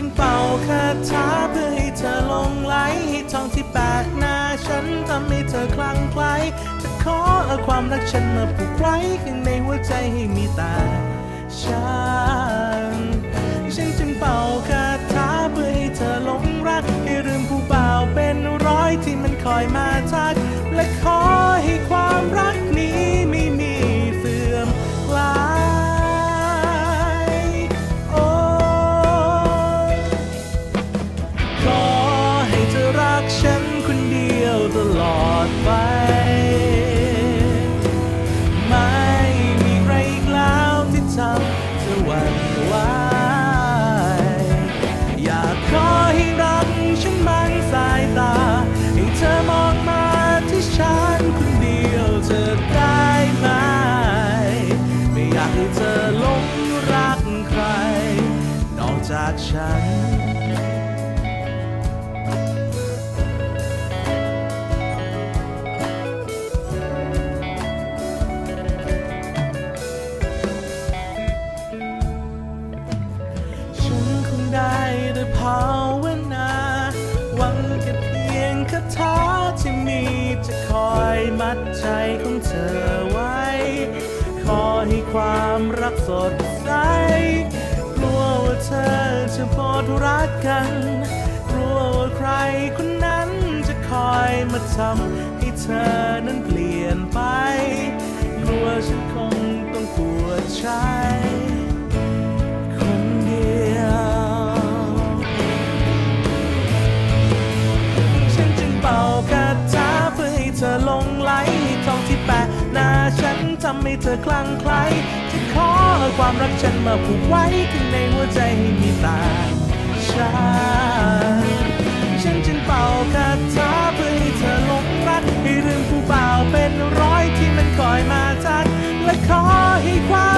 จึงเป่าคาถาเพื่อให้เธอลงไหลให้ทองที่แปลกหน้าฉันทำให้เธอคลั่งไคล้จะขอเอาความรักฉันมาผูกไว้ข้างในหัวใจให้มีแต่ฉัน มีจะคอยมัดใจของเธอไว้ ขอให้ความรักสดใส กลัวว่าเธอ จะพอดรักกัน กลัวว่าใครคนนั้นจะคอยมาทำให้เธอนั้นเปลี่ยนไป กลัวฉันคงต้องปวดใจคนเดียว ฉันจึงเป่าคาถาเพื่อให้เธอลงไหลให้ทองที่แปะหน้าฉันทำให้เธอคลั่งไคล้ ความรักฉันมาผูกไว้ข้างในหัวใจให้มีตาฉันฉันจึงเป่าคาถาเพื่อให้เธอหลงรักให้เรื่องผู้บ่าวเป็นร้อยที่มันคอยมาทักและขอให้ความ